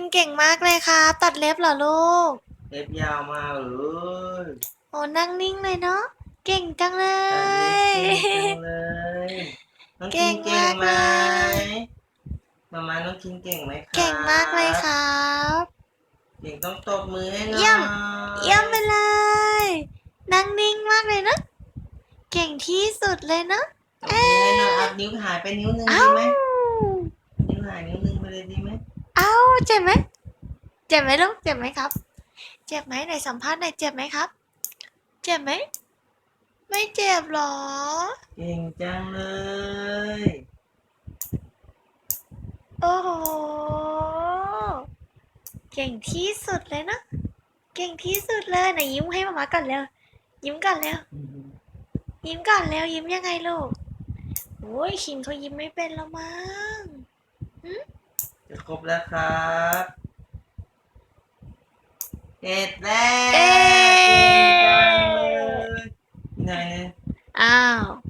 นเก่งมากเลยครับ ตัดเล็บเหรอลูก เล็บยาวมากเลยโอ้นั่งนิ่งเลยเนาะเก่งจังเลตัดยเล็บเก่งจังเลยน้องคินเก่งไหมเก่งมากเลยมามาน้องคินเก่งไหมครับเก่งมากเลยครับ เก่งต้องตบมือให้หน่อยเยี่ยม เยี่ยมไปเลย นั่งนิ่งมากเลยเนาะเก่งที่สุดเลยเนาะตบมือให้หน่อยอัพนิ้วหายไปนิ้วหนึ่งเอ้าดีไหมนิ้วหายนิ้วหนึ่งไปเลยดีไหม เอ้าเจ็บไหมเจ็บไหมลูกเจ็บไหมครับ เจ็บไหมไหนสัมภาษณ์หน่อยเจ็บไหมครับ เจ็บไหมไม่เจ็บหรอ เก่งจังเลย โอ้โห เก่งที่สุดเลยนะ เก่งที่สุดเลยไหนยิ้มให้มามาก่อนเร็ว ยิ้มก่อนเร็ว ยิ้มก่อนเร็วยิ้มยังไงลูก โอ้ยคินเขายิ้มไม่เป็นแล้วมั้ง จะครบแล้วครับเสร็จแล้วเอ๊ะ เก่งจังเลยไหนเนี่ยอ้าวอืม